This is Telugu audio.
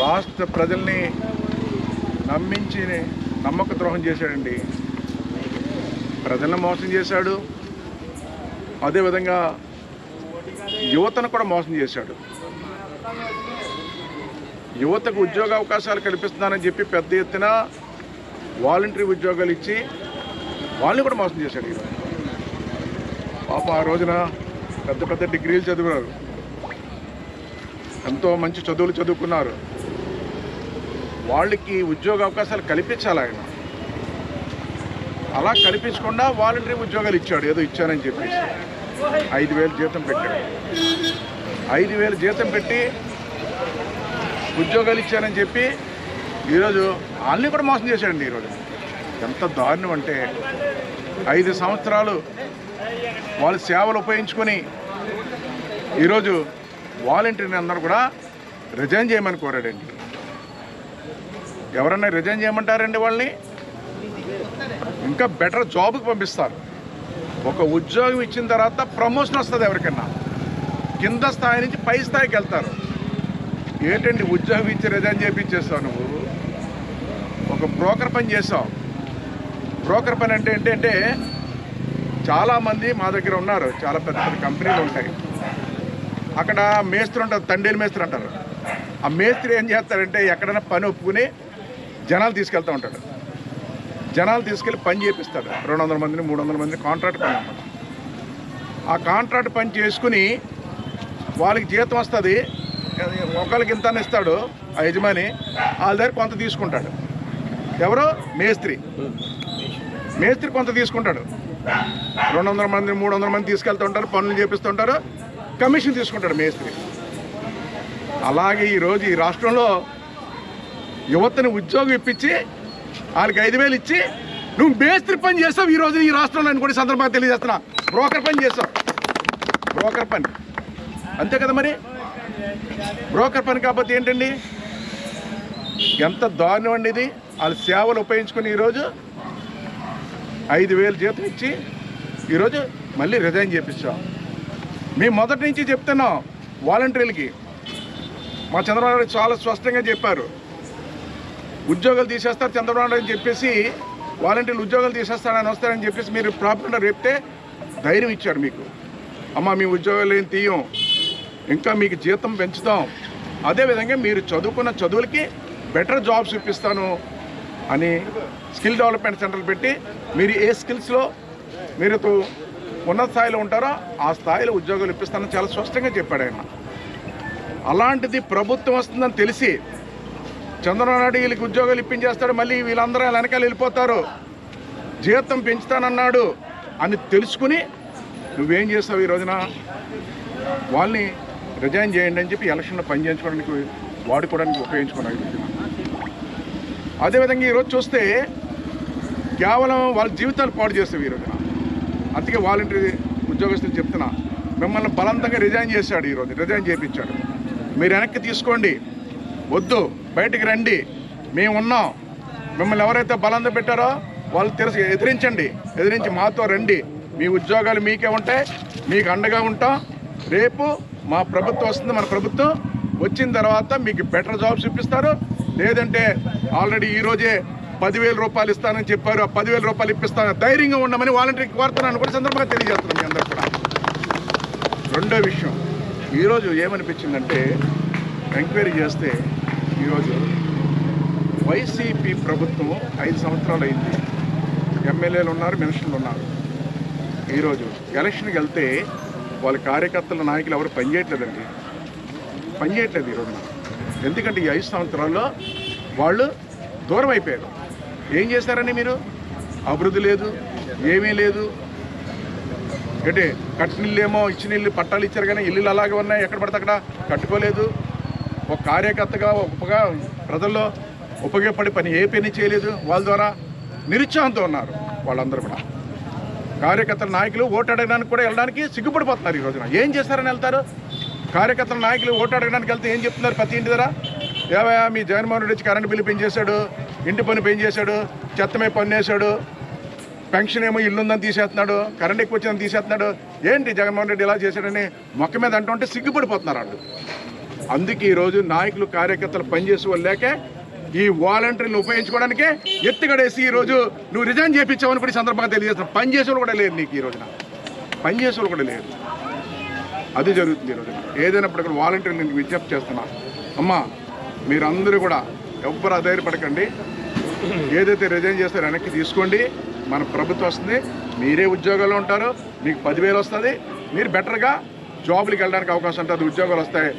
రాష్ట్ర ప్రజల్ని నమ్మించి నమ్మక ద్రోహం చేశాడండి. ప్రజలను మోసం చేశాడు. అదేవిధంగా యువతను కూడా మోసం చేశాడు. యువతకు ఉద్యోగ అవకాశాలు కల్పిస్తున్నానని చెప్పి పెద్ద ఎత్తున వాలంటరీ ఉద్యోగాలు ఇచ్చి వాళ్ళని కూడా మోసం చేశాడు పాప ఆ రోజున పెద్ద పెద్ద డిగ్రీలు చదివినారు ఎంతో మంచి చదువులు చదువుకున్నారు. వాళ్ళకి ఉద్యోగ అవకాశాలు కల్పించాలి ఆయన. అలా కల్పించకుండా వాలంటరీ ఉద్యోగాలు ఇచ్చాడు ఏదో ఇచ్చానని చెప్పేసి. ఐదు వేలు జీతం పెట్టాడు. ఐదు వేలు జీతం పెట్టి ఉద్యోగాలు ఇచ్చానని చెప్పి ఈరోజు వాళ్ళని కూడా మోసం చేశాడండి ఈరోజు. ఎంత దారుణం అంటే ఐదు సంవత్సరాలు వాళ్ళ సేవలు ఉపయోగించుకొని ఈరోజు వాలంటీర్ని అందరూ కూడా రిజైన్ చేయమని కోరాడండి. ఎవరన్నా రిజైన్ చేయమంటారండి వాళ్ళని? ఇంకా బెటర్ జాబ్కి పంపిస్తారు. ఒక ఉద్యోగం ఇచ్చిన తర్వాత ప్రమోషన్ వస్తుంది ఎవరికన్నా. కింద స్థాయి నుంచి పై స్థాయికి వెళ్తారు. ఏంటండి ఉద్యోగం ఇచ్చి రిజైన్ చేయించేస్తావు నువ్వు? ఒక బ్రోకర్ పని చేసావు. బ్రోకర్ పని అంటే ఏంటంటే చాలామంది మా దగ్గర ఉన్నారు. చాలా పెద్ద పెద్ద కంపెనీలు ఉంటాయి. అక్కడ మేస్త్రి ఉంటారు తండేలు మేస్త్రి అంటారు. ఆ మేస్త్రి ఏం చేస్తారంటే ఎక్కడైనా పని ఒప్పుకుని జనాలు తీసుకెళ్తూ ఉంటాడు. జనాలు తీసుకెళ్ళి పని చేపిస్తాడు. రెండు వందల మందిని మూడు వందల మందిని కాంట్రాక్ట్ పని అన్నమాట. ఆ కాంట్రాక్ట్ పని చేసుకుని వాళ్ళకి జీతం వస్తుంది. ఒకరికి ఇంత ఇస్తాడు ఆ యజమాని. వాళ్ళ దగ్గర కొంత తీసుకుంటాడు. ఎవరు? మేస్త్రి. మేస్త్రి కొంత తీసుకుంటాడు. రెండు వందల మంది మూడు వందల మంది తీసుకెళ్తూ ఉంటారు పనులు చేపిస్తుంటారు కమిషన్ తీసుకుంటాడు మేస్త్రి. అలాగే ఈరోజు ఈ రాష్ట్రంలో యువతని ఉద్యోగం ఇప్పించి వాళ్ళకి ఐదు వేలు ఇచ్చి నువ్వు మేస్త్రి పని చేస్తావు ఈరోజు ఈ రాష్ట్రంలో అని కూడా సందర్భంగా తెలియజేస్తున్నా. బ్రోకర్ పని చేస్తావు. బ్రోకర్ పని. అంతే కదా మరి? బ్రోకర్ పని కాకపోతే ఏంటండి? ఎంత దారుణం అండి ఇది. వాళ్ళ సేవలు ఉపయోగించుకుని ఈరోజు ఐదు వేలు జీతం ఇచ్చి ఈరోజు మళ్ళీ రిజైన్ చేపించాం మేము మొదటి నుంచి చెప్తున్నాం వాలంటీర్లకి. మా చంద్రబాబు నాయుడు చాలా స్పష్టంగా చెప్పారు. ఉద్యోగాలు తీసేస్తారు చంద్రబాబు నాయుడు అని చెప్పేసి వాలంటీర్లు ఉద్యోగాలు తీసేస్తారని వస్తారని చెప్పేసి మీరు ప్రాపర్గా రేపితే ధైర్యం ఇచ్చారు మీకు. అమ్మ మీ ఉద్యోగాలు ఏం తీయం? ఇంకా మీకు జీతం పెంచుతాం. అదేవిధంగా మీరు చదువుకున్న చదువులకి బెటర్ జాబ్స్ ఇప్పిస్తాను అని స్కిల్ డెవలప్మెంట్ సెంటర్లు పెట్టి మీరు ఏ స్కిల్స్లో మీరు ఉన్నత స్థాయిలో ఉంటారో ఆ స్థాయిలో ఉద్యోగాలు ఇప్పిస్తానని చాలా స్పష్టంగా చెప్పాడు ఆయన. అలాంటిది ప్రభుత్వం వస్తుందని తెలిసి చంద్రబాబు నాయుడు వీళ్ళకి ఉద్యోగాలు ఇప్పించేస్తాడు మళ్ళీ వీళ్ళందరూ వెనకాల వెళ్ళిపోతారు. జీతం పెంచుతానన్నాడు అని తెలుసుకుని నువ్వేం చేస్తావు ఈ రోజున? వాళ్ళని రిజైన్ చేయండి అని చెప్పి ఎలక్షన్లో పనిచేయించుకోవడానికి వాడుకోవడానికి ఉపయోగించుకున్నాడు. అదేవిధంగా ఈరోజు చూస్తే కేవలం వాళ్ళ జీవితాలు పాడు చేస్తావు ఈ రోజున. అందుకే వాలంటీర్ ఉద్యోగస్తులు చెప్తున్నా. మిమ్మల్ని బలవంతంగా రిజైన్ చేశాడు ఈరోజు రిజైన్ చేయించాడు. మీరు వెనక్కి తీసుకోండి. వద్దు. బయటికి రండి. మేము ఉన్నాం. మిమ్మల్ని ఎవరైతే బలంద పెట్టారో వాళ్ళు తెలుసు ఎదిరించండి. ఎదిరించి మాతో రండి. మీ ఉద్యోగాలు మీకే ఉంటాయి. మీకు అండగా ఉంటాం. రేపు మా ప్రభుత్వం వస్తుంది. మన ప్రభుత్వం వచ్చిన తర్వాత మీకు బెటర్ జాబ్స్ ఇప్పిస్తారు లేదంటే ఆల్రెడీ ఈరోజే పదివేల రూపాయలు ఇస్తానని చెప్పారు. ఆ పదివేల రూపాయలు ఇప్పిస్తాను. ధైర్యంగా ఉండమని వాలంటీర్కి కోరుతున్నాను కూడా సందర్భంగా తెలియజేస్తున్నాను మీ అందరూ కూడా. రెండో విషయం. ఈరోజు ఏమనిపించిందంటే ఎంక్వైరీ చేస్తే ఈరోజు వైసీపీ ప్రభుత్వం ఐదు సంవత్సరాలు అయింది. ఎమ్మెల్యేలు ఉన్నారు మినిస్టర్లు ఉన్నారు. ఈరోజు ఎలక్షన్కి వెళ్తే వాళ్ళ కార్యకర్తల నాయకులు ఎవరు పనిచేయట్లేదండి. పనిచేయట్లేదు ఈరోజు ఎందుకంటే ఈ ఐదు సంవత్సరాల్లో వాళ్ళు దూరం అయిపోయారు. ఏం చేస్తారండి మీరు? అభివృద్ధి లేదు ఏమీ లేదు. అంటే కట్టిన ఇచ్చిన ఇల్లు పట్టాలు ఇచ్చారు కానీ ఇల్లులు అలాగే ఉన్నాయి ఎక్కడ పడితే అక్కడ కట్టుకోలేదు. ఒక కార్యకర్తగా ఉపగా ప్రజల్లో ఉపయోగపడే పని ఏ పని చేయలేదు. వాళ్ళ ద్వారా నిరుత్సాహంతో ఉన్నారు వాళ్ళందరూ కూడా. కార్యకర్తల నాయకులు ఓటు అడగడానికి కూడా వెళ్ళడానికి సిగ్గుపడిపోతున్నారు ఈ రోజున. ఏం చేస్తారని వెళ్తారు? కార్యకర్తల నాయకులు ఓటు అడగడానికి వెళ్తే ఏం చెప్తున్నారు ప్రతి ఇంటి ద్వారా ఏవయ్యా మీ జగన్మోహన్ రెడ్డి వచ్చి కరెంటు బిల్లు పెంచేశాడు ఇంటి పని పెంచేశాడు చెత్తమే పన్ను వేశాడు పెన్షన్ ఏమో ఇల్లుందని తీసేస్తున్నాడు కరెంట్ ఎక్కువ వచ్చిందని తీసేస్తున్నాడు. ఏంటి జగన్మోహన్ రెడ్డి ఇలా చేశాడని మొక్క మీద అంటుంటే సిగ్గుపడిపోతున్నారు వాళ్ళు. అందుకే ఈరోజు నాయకులు కార్యకర్తలు పనిచేసే వాళ్ళు లేకే ఈ వాలంటీర్ని ఉపయోగించుకోవడానికే ఎత్తుగడేసి ఈరోజు నువ్వు రిజైన్ చేయించావని కూడా ఈ సందర్భంగా తెలియజేస్తున్నావు పని చేసే వాళ్ళు కూడా లేరు నీకు ఈ రోజున. పని చేసే వాళ్ళు కూడా లేరు. అది జరుగుతుంది ఈరోజు ఏదైనప్పుడు ఇక్కడ వాలంటీర్లు నేను విజ్ఞప్తి చేస్తున్నా. అమ్మా మీరందరూ కూడా ఎవ్వరు అధైర్యపడకండి. ఏదైతే రిజైన్ చేస్తారో వెనక్కి తీసుకోండి. మన ప్రభుత్వం వస్తుంది. మీరే ఉద్యోగాల్లో ఉంటారు. మీకు పదివేలు వస్తుంది. మీరు బెటర్గా జాబ్లకు వెళ్ళడానికి అవకాశం ఉంటుంది. ఉద్యోగాలు వస్తాయి.